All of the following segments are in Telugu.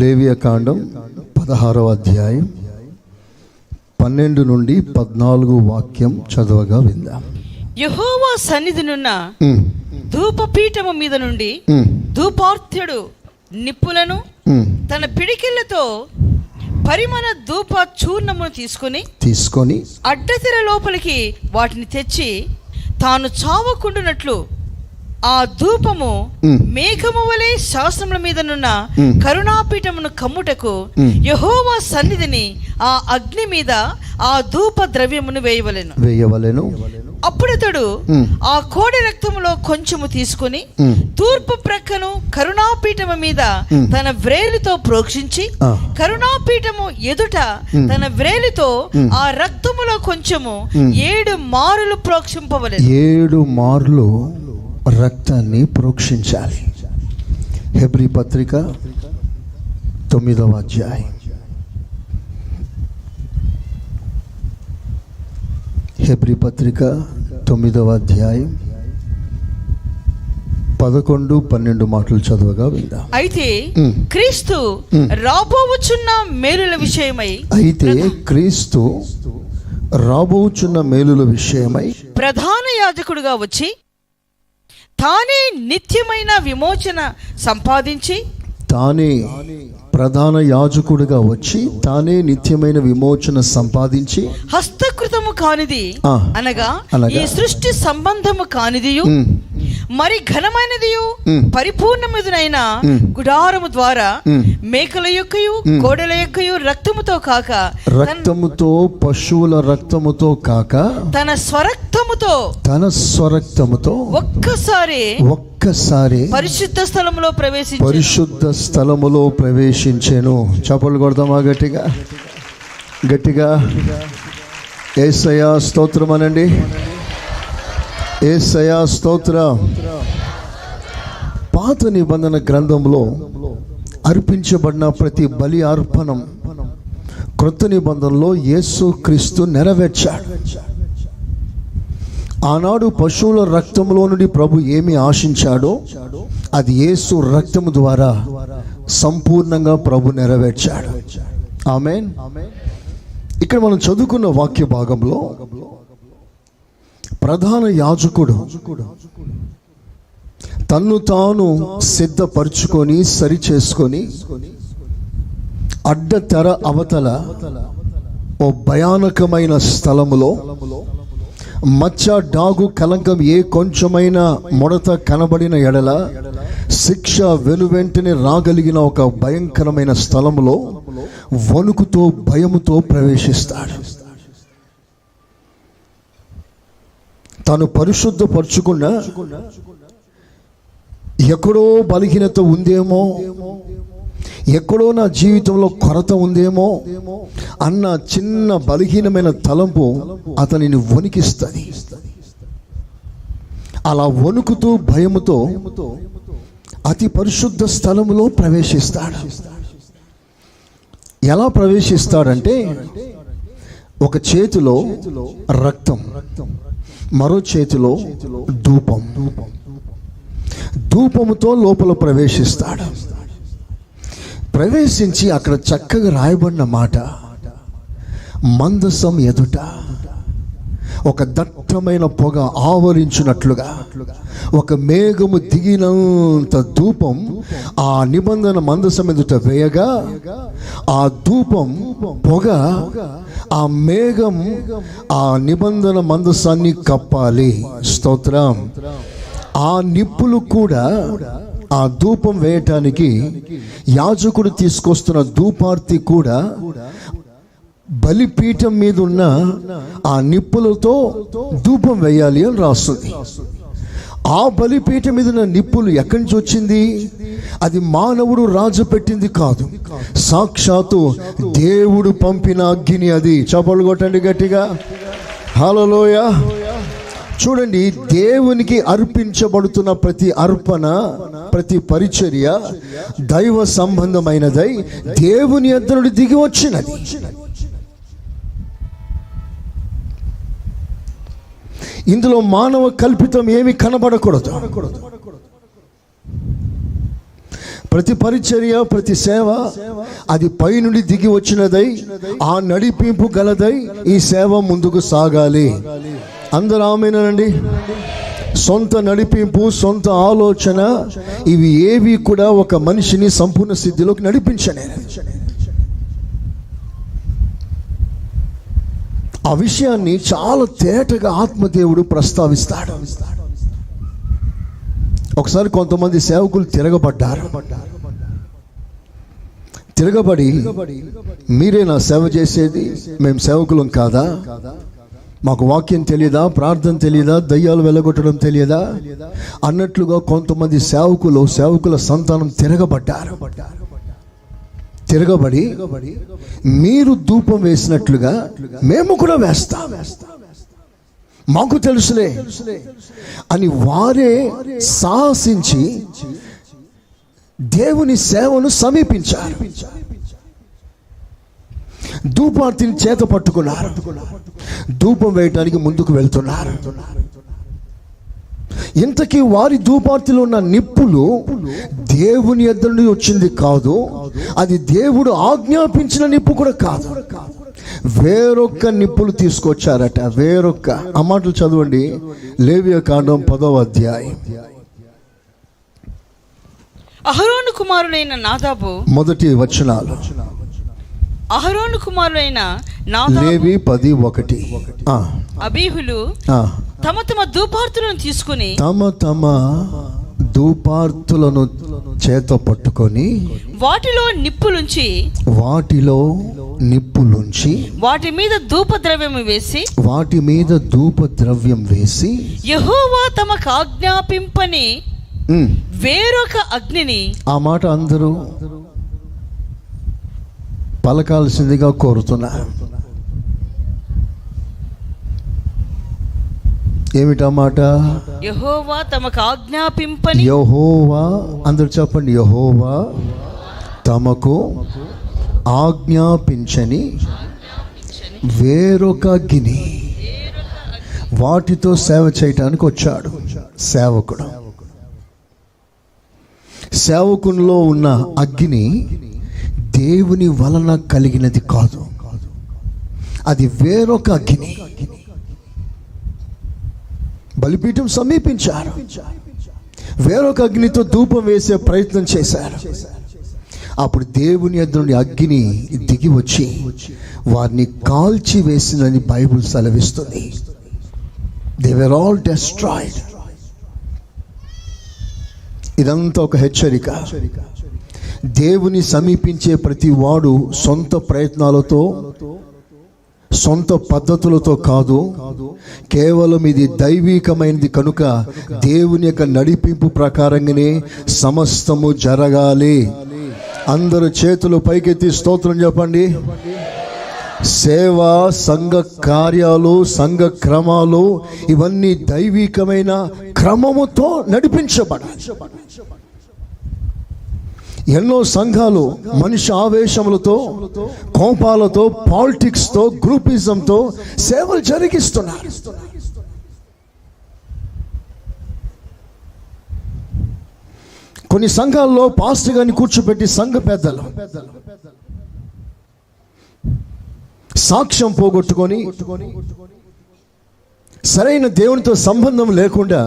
లేవియ కాండం పదహారవ అధ్యాయం పన్నెండు నుండి పద్నాలుగు వాక్యం చదవగా విందాం. యహోవా సన్నిధినున్న ధూపపీఠము మీద నుండి ధూపార్థ్యుడు నిప్పులను. తన పిడికిళ్ళతో పరిమళ ధూప చూర్ణమును తీసుకుని తీసుకొని అడ్డతెర లోపలికి వాటిని తెచ్చి తాను చావకుండునట్లు ఆ ధూపము. మేఘము వలె శాస్త్రముల మీదనున్న. కరుణాపీఠమును కమ్ముటకు. యహోవా సన్నిధిని ఆ అగ్ని మీద ఆ ధూప ద్రవ్యమును వేయవలెను వేయవలెను అప్పుడతడు. ఆ కోడి రక్తములో కొంచెము తీసుకుని. తూర్పు ప్రక్కను కరుణాపీఠము మీద. తన వ్రేలితో ప్రోక్షించి. కరుణాపీఠము ఎదుట. తన వ్రేలితో. ఆ రక్తములో కొంచెము. ఏడు మారులు ప్రోక్షింపవలెను ఏడు మార్లు రక్తాన్ని ప్రోక్షించాలి హెబ్రి పత్రిక తొమ్మిదవ అధ్యాయం హెబ్రి పత్రిక తొమ్మిదవ అధ్యాయం పదకొండు పన్నెండు మాటలు చదవగా విందాం అయితే. క్రీస్తు ఉమ్. రాబోవచ్చున్న మేలుల విషయమై అయితే క్రీస్తు రాబోచున్న మేలుల విషయమై ప్రధాన యాజకుడుగా వచ్చి తానే నిత్యమైన విమోచన సంపాదించి తానే ప్రధాన యాజకుడిగా వచ్చి తానే నిత్యమైన విమోచన సంపాదించి హస్తకృతము కానిది. అనగా అనగా? ఈ సృష్టి సంబంధము కానిదియు ఉమ్, మరి ఘనమైనదియు ఉమ్. పరిపూర్ణముదైన ఉమ్. గుడారము ద్వారా. మేకల యొక్కయు. కోడల యొక్కయు రక్తముతో కాక రక్తముతో పశువుల రక్తముతో కాక తన స్వరక్తముతో తన స్వరక్తముతో ఒక్కసారి ఒక్కసారి పరిశుద్ధ స్థలములో ప్రవేశించి పరిశుద్ధ స్థలములో ప్రవేశించెను చపలు కొడదామా గట్టిగా గట్టిగా ఏసయా స్తోత్రం అనండి ఏసయా స్తోత్ర. పాత నిబంధన గ్రంథంలో అర్పించబడిన ప్రతి బలి అర్పణం క్రొత్త నిబంధనలో యేసు క్రీస్తు నెరవేర్చాడు. ఆనాడు పశువుల రక్తంలో నుండి ప్రభు ఏమి ఆశించాడో అది యేసు రక్తము ద్వారా సంపూర్ణంగా ప్రభు నెరవేర్చాడు. ఆమెన్. ఇక్కడ మనం చదువుకున్న వాక్య భాగంలో ప్రధాన యాజకుడు. తన్ను తాను సిద్ధపరుచుకొని సరి చేసుకొని అడ్డ తెర అవతల ఓ భయానకమైన స్థలములో మచ్చ డాగు కలంకం ఏ కొంచెమైన ముడత కనబడిన ఎడల శిక్ష వెనువెంటనే రాగలిగిన ఒక భయంకరమైన స్థలములో వణుకుతో భయముతో ప్రవేశిస్తాడు. తను పరిశుద్ధపరుచుకున్న ఎక్కడో బలహీనత ఉందేమో ఎక్కడో నా జీవితంలో కొరత ఉందేమో అన్న చిన్న బలహీనమైన తలంపు అతనిని వణికిస్తుంది. అలా వణుకుతూ భయముతో అతి పరిశుద్ధ స్థలములో ప్రవేశిస్తాడు. ఎలా ప్రవేశిస్తాడంటే ఒక చేతిలో రక్తం మరో చేతిలో ధూపం. ధూపముతో లోపల ప్రవేశిస్తాడు. ప్రవేశించి అక్కడ చక్కగా రాయబడిన మాట మందసం ఎదుట ఒక దట్టమైన పొగ ఆవరించినట్లుగా ఒక మేఘము దిగినంత ధూపం ఆ నిబంధన మందసం ఎదుట వేయగా ఆ ధూపం పొగ ఆ మేఘం ఆ నిబంధన మందసాన్ని కప్పాలి. స్తోత్రం. ఆ నిప్పులు కూడా ఆ ధూపం వేయటానికి యాజకుడు తీసుకొస్తున్న ధూపార్తి కూడా బలిపీఠం మీద ఉన్న ఆ నిప్పులతో ధూపం వేయాలి అని రాస్తుంది. ఆ బలిపీఠం మీద ఉన్న నిప్పులు ఎక్కడి నుంచి వచ్చింది? అది మానవుడు రాజు పెట్టింది కాదు. సాక్షాత్తు దేవుడు పంపిన అగ్గిని అది. చపలు కొట్టండి గట్టిగా. హలోయ చూడండి దేవునికి అర్పించబడుతున్న ప్రతి అర్పణ ప్రతి పరిచర్య దైవ సంబంధమైనదై దేవుని ఎద్దరుడు దిగి వచ్చినది. ఇందులో మానవ కల్పితం ఏమి కనబడకూడదు. ప్రతి పరిచర్య ప్రతి సేవ అది పై నుండి దిగి వచ్చినదై ఆ నడిపింపు గలదై ఈ సేవ ముందుకు సాగాలి. అందరూ ఆమెనండి? సొంత నడిపింపు సొంత ఆలోచన ఇవి ఏవి కూడా ఒక మనిషిని సంపూర్ణ స్థితిలోకి నడిపించనే ఆ విషయాన్ని చాలా తేటగా ఆత్మదేవుడు ప్రస్తావిస్తాడు. ఒకసారి కొంతమంది సేవకులు తిరగబడ్డారు. తిరగబడి మీరే నా సేవ చేసేది? మేము సేవకులం కాదా? మాకు వాక్యం తెలియదా ప్రార్థన తెలియదా దయ్యాలు వెళ్ళగొట్టడం తెలియదా అన్నట్లుగా కొంతమంది సేవకులు సేవకుల సంతానం తిరగబడ్డారు. తిరగబడి మీరు ధూపం వేసినట్లుగా మేము కూడా వేస్తాం. మాకు తెలుసులే అని వారే సాహసించి దేవుని సేవను సమీపించారు. ధూపార్తిని చేత పట్టుకున్నారు. ధూపం వేయటానికి ముందుకు వెళ్తున్నారు. ఇంతకీ వారి ధూపార్తిలో ఉన్న నిప్పులు దేవుని ఎద్దరి నుండి వచ్చింది కాదు. అది దేవుడు ఆజ్ఞాపించిన నిప్పు కూడా కాదు. వేరొక్క నిప్పులు తీసుకొచ్చారట. వేరొక్క. ఆ మాటలు చదవండి. లేవియ కాండం పదవ అధ్యాయం. అహరోను కుమారుడైన నాదాబు మొదటి వచనాలు. అహరోను కుమారుడైన నాదాబు లేవి పది ఒకటి. అబీహులు. తమ తమ ధూపార్తులను తీసుకుని తమ తమ ధూపార్తులను చేత పట్టుకొని వాటిలో నిప్పులుంచి వాటిలో నిప్పులుంచి వాటి మీద ధూప ద్రవ్యము వేసి వాటి మీద ధూప ద్రవ్యం వేసి యహోవా తమకు ఆజ్ఞాపింపని వేరొక అగ్నిని ఆ మాట అందరూ పలకాల్సిందిగా కోరుతున్నా. ఏమిటా మాట? యహోవా తమకు ఆజ్ఞాపింపని. యహోవా అందరు చెప్పండి యహోవా తమకు ఆజ్ఞాపించని వేరొక అగ్ని వాటితో సేవ చేయటానికి వచ్చాడు సేవకుడు. సేవకునిలో ఉన్న అగ్ని దేవుని వలన కలిగినది కాదు. అది వేరొక అగ్ని. బలిపీఠం సమీపించారు. వేరొక అగ్నితో ధూపం వేసే ప్రయత్నం చేశారు. అప్పుడు దేవుని ఎదురుని అగ్ని దిగి వచ్చి వారిని కాల్చి వేసిందని బైబుల్ సెలవిస్తుంది. దేవర్ ఆల్ డెస్ట్రాయిడ్ ఇదంతా ఒక హెచ్చరిక. దేవుని సమీపించే ప్రతి వాడు సొంత ప్రయత్నాలతో సొంత పద్ధతులతో కాదు కేవలం ఇది దైవికమైనది కనుక దేవుని యొక్క నడిపింపు ప్రకారంగానే సమస్తము జరగాలి. అందరు చేతులు పైకెత్తి స్తోత్రం చెప్పండి. సేవ సంఘ కార్యాలు సంఘ క్రమాలు ఇవన్నీ దైవికమైన క్రమముతో నడిపించబడాలి. ఎన్నో సంఘాలు మనిషి ఆవేశములతో కోపాలతో పాలిటిక్స్తో గ్రూపిజంతో సేవలు జరిగిస్తున్నారు. కొన్ని సంఘాల్లో పాస్ట్ గారిని కూర్చోబెట్టి సంఘ పెద్దలు. సాక్ష్యం పోగొట్టుకొని సరైన దేవునితో సంబంధం లేకుండా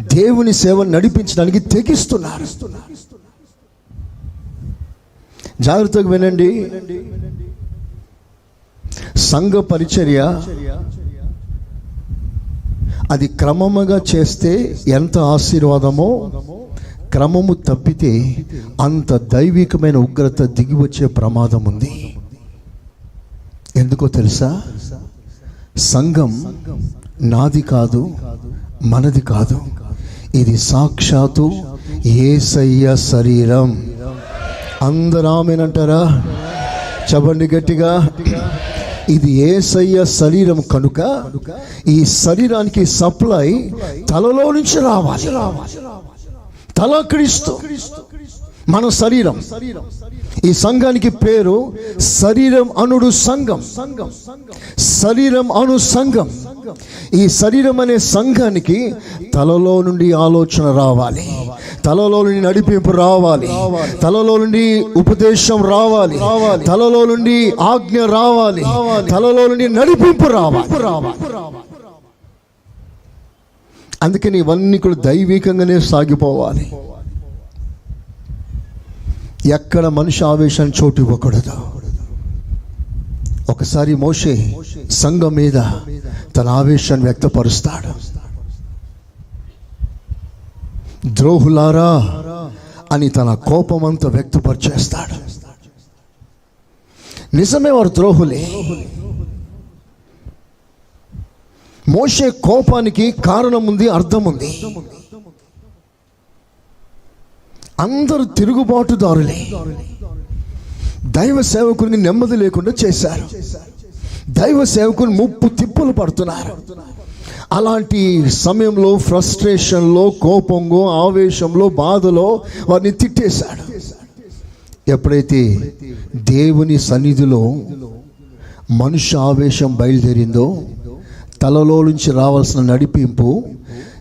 దేవుని సేవ నడిపించడానికి తెగిస్తున్నారు. జాగ్రత్తగా వినండి సంఘ పరిచర్య అది క్రమముగా చేస్తే ఎంత ఆశీర్వాదమో క్రమము తప్పితే అంత దైవికమైన ఉగ్రత దిగి వచ్చే ప్రమాదం ఉంది. ఎందుకో తెలుసా? సంఘం నాది కాదు మనది కాదు. ఇది సాక్షాత్తు ఏసయ్య శరీరం. అందరు ఆమెనంటారా చెప్పండి గట్టిగా. ఇది ఏసయ్య శరీరం కనుక ఈ శరీరానికి సప్లై తలలో నుంచి రావాలి. తల క్రీస్తు. మన శరీరం. ఈ సంఘానికి పేరు శరీరం అనుడు సంఘం. శరీరం అను సంఘం. ఈ శరీరం అనే సంఘానికి తలలో నుండి ఆలోచన రావాలి. తలలో నుండి నడిపింపు రావాలి. తలలో నుండి ఉపదేశం రావాలి. తలలో నుండి ఆజ్ఞ రావాలి. తలలో నుండి నడిపింపు రావాలి. అందుకని ఇవన్నీ కూడా దైవికంగానే సాగిపోవాలి. ఎక్కడ మనిషి ఆవేశాన్ని చోటు ఇవ్వకూడదు. ఒకసారి మోషే సంఘం మీద తన ఆవేశాన్ని వ్యక్తపరుస్తాడు. ద్రోహులారా అని తన కోపమంతా వ్యక్తపరిచేస్తాడు. నిజమే వారు ద్రోహులే. మోషే కోపానికి కారణం ఉంది అర్థం ఉంది. అందరూ తిరుగుబాటుదారులే. దైవ సేవకుని నెమ్మది లేకుండా చేశారు. దైవ సేవకుని ముప్పు తిప్పులు పడుతున్నారు. అలాంటి సమయంలో ఫ్రస్ట్రేషన్లో కోపంలో ఆవేశంలో బాధలో వారిని తిట్టేశాడు. ఎప్పుడైతే దేవుని సన్నిధిలో మనుష్య ఆవేశం బయలుదేరిందో తలలో నుంచి రావాల్సిన నడిపింపు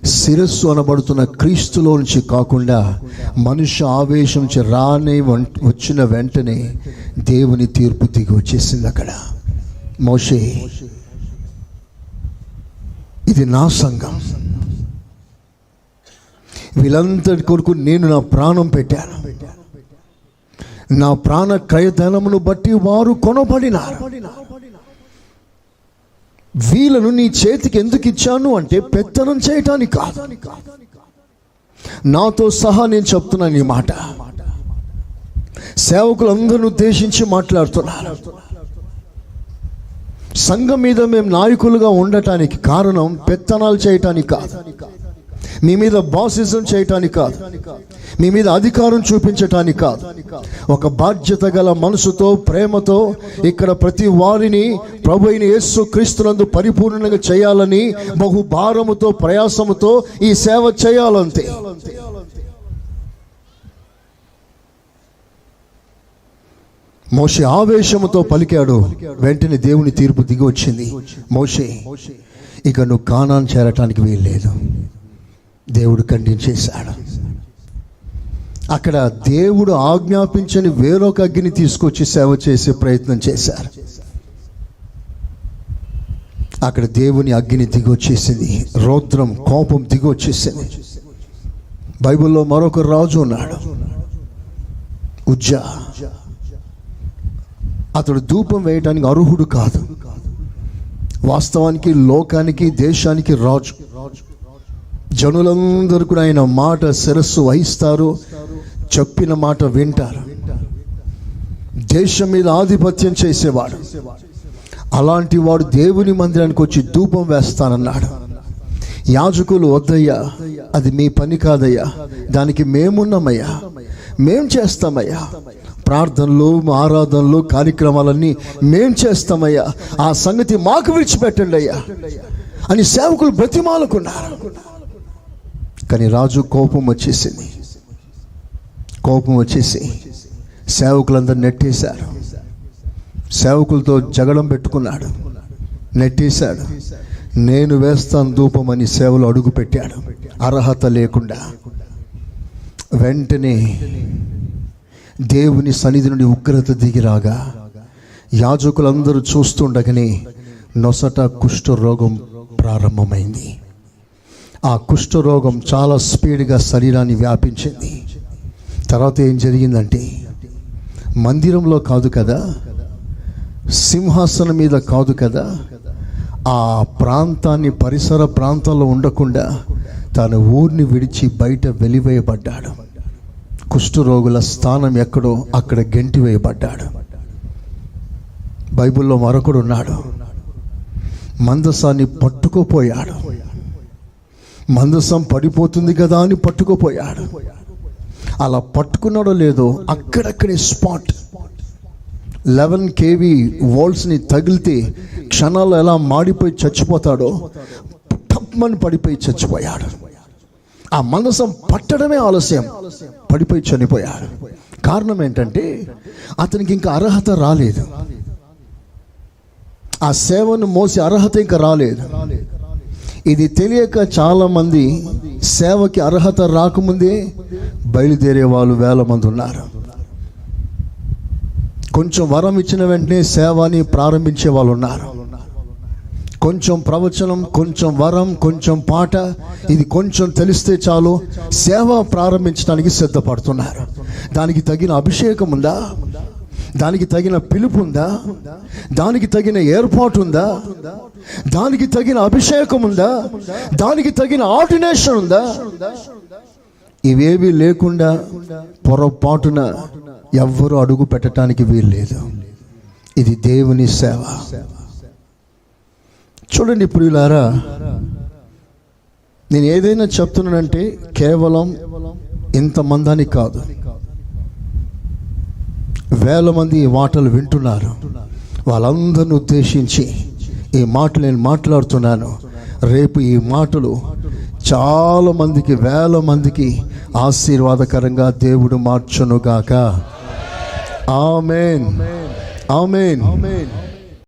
శిరస్సు అనబడుతున్న క్రీస్తులో నుంచి కాకుండా మనుష్య ఆవేశం నుంచి రాని వచ్చిన వెంటనే దేవుని తీర్పు దిగి వచ్చేసింది అక్కడ. మోషే ఇది నా సంఘం. వీళ్ళంతటి కొరకు నేను నా ప్రాణం పెట్టాను. నా ప్రాణ క్రయధనమును బట్టి వారు కొనబడినారు. వీళ్ళను నీ చేతికి ఎందుకు ఇచ్చాను అంటే పెత్తనం చేయటానికి కాదు. నాతో సహా నేను చెప్తున్నాను ఈ మాట. సేవకులందరిని ఉద్దేశించి మాట్లాడుతున్నారు. సంఘం మీద మేము నాయకులుగా ఉండటానికి కారణం పెత్తనాలు చేయటానికి కాదు. మీ మీద బాసిజం చేయటానికి కాదు. మీ మీద అధికారం చూపించటానికి కాదు. ఒక బాధ్యత గల మనసుతో ప్రేమతో ఇక్కడ ప్రతి వారిని ప్రభు అయిన యేసు క్రీస్తునందు పరిపూర్ణంగా చేయాలని బహు భారముతో ప్రయాసముతో ఈ సేవ చేయాలంతే. మోషే ఆవేశముతో పలికాడు. వెంటనే దేవుని తీర్పు దిగి వచ్చింది. మోషే ఇక నువ్వు కానాన్ చేరటానికి వీల్లేదు. దేవుడు ఖండించేశాడు అక్కడ దేవుడు ఆజ్ఞాపించని వేరొక అగ్ని తీసుకొచ్చి సేవ చేసే ప్రయత్నం చేశారు. అక్కడ దేవుని అగ్ని దిగొచ్చేసింది రౌద్రం కోపం దిగొచ్చేసింది. బైబిల్లో మరొక రాజు ఉన్నాడు ఉజ్జా. అతడు ధూపం వేయటానికి అర్హుడు కాదు. వాస్తవానికి లోకానికి దేశానికి రాజు రాజు. జనులందరూ కూడా ఆయన మాట శిరస్సు వహిస్తారు చెప్పిన మాట వింటారు. దేశం మీద ఆధిపత్యం చేసేవాడు. అలాంటి వాడు దేవుని మందిరానికి వచ్చి ధూపం వేస్తానన్నాడు. యాజకులు వద్దయ్యా అది మీ పని కాదయ్యా దానికి మేమున్నామయ్యా మేం చేస్తామయ్యా. ప్రార్థనలు ఆరాధనలు కార్యక్రమాలన్నీ మేం చేస్తామయ్యా. ఆ సంగతి మాకు విడిచిపెట్టండి అయ్యా అని సేవకులు బ్రతిమాలకున్నారు. కానీ రాజు కోపం వచ్చేసింది. కోపం వచ్చేసి సేవకులందరూ నెట్టేశారు. సేవకులతో జగడం పెట్టుకున్నాడు. నెట్టేశాడు. నేను వేస్తాను ధూపం అని సేవలు అడుగు పెట్టాడు అర్హత లేకుండా. వెంటనే దేవుని సన్నిధి నుండి ఉగ్రత దిగిరాగా యాజకులందరూ చూస్తుండగానే నొసట కుష్ఠ రోగం ప్రారంభమైంది. ఆ కుష్ఠరోగం చాలా స్పీడ్గా శరీరాన్ని వ్యాపించింది. తర్వాత ఏం జరిగిందంటే మందిరంలో కాదు కదా సింహాసనం మీద కాదు కదా ఆ ప్రాంతాన్ని పరిసర ప్రాంతాల్లో ఉండకుండా తన ఊరిని విడిచి బయట వెలివేయబడ్డాడు. కుష్ఠరోగుల స్థానం ఎక్కడో అక్కడ గెంటి వేయబడ్డాడు బైబిల్లో మరొకడు ఉన్నాడు. మందసాన్ని పట్టుకోపోయాడు. మందసం పడిపోతుంది కదా అని పట్టుకోపోయాడు. అలా పట్టుకున్నాడో లేదో అక్కడక్కడే స్పాట్. లెవెన్ కేవీ వాల్స్ని తగిలితే క్షణాలు ఎలా మాడిపోయి చచ్చిపోతాడో టప్మని పడిపోయి చచ్చిపోయాడు. ఆ మనసం పట్టడమే ఆలస్యం పడిపోయి చనిపోయాడు. కారణం ఏంటంటే అతనికి ఇంకా అర్హత రాలేదు. ఆ సేవను మోసే అర్హత ఇంకా రాలేదు. ఇది తెలియక చాలా మంది సేవకి అర్హత రాకముందే బయలుదేరే వాళ్ళు వేల మంది ఉన్నారు. కొంచెం వరం ఇచ్చిన వెంటనే సేవని ప్రారంభించే వాళ్ళు ఉన్నారు. కొంచెం ప్రవచనం కొంచెం వరం కొంచెం పాట ఇది కొంచెం తెలిస్తే చాలు సేవ ప్రారంభించడానికి సిద్ధపడుతున్నారు. దానికి తగిన అభిషేకం ఉందా? దానికి తగిన పిలుపు ఉందా దానికి తగిన ఏర్పాటు ఉందా దానికి తగిన అభిషేకం ఉందా దానికి తగిన ఆర్డినేషన్ ఉందా ఇవేవి లేకుండా పొరపాటున ఎవ్వరు అడుగు పెట్టడానికి వీల్లేదు. ఇది దేవుని సేవ. చూడండి ప్రియులారా నేను ఏదైనా చెప్తున్నానంటే కేవలం ఇంతమందని కాదు. వేల మంది ఈ మాటలు వింటున్నారు. వాళ్ళందరిని ఉద్దేశించి ఈ మాటలు నేను మాట్లాడుతున్నాను. రేపు ఈ మాటలు చాలా మందికి వేల మందికి ఆశీర్వాదకరంగా దేవుడు మార్చునుగాక. ఆమెన్. ఆమెన్.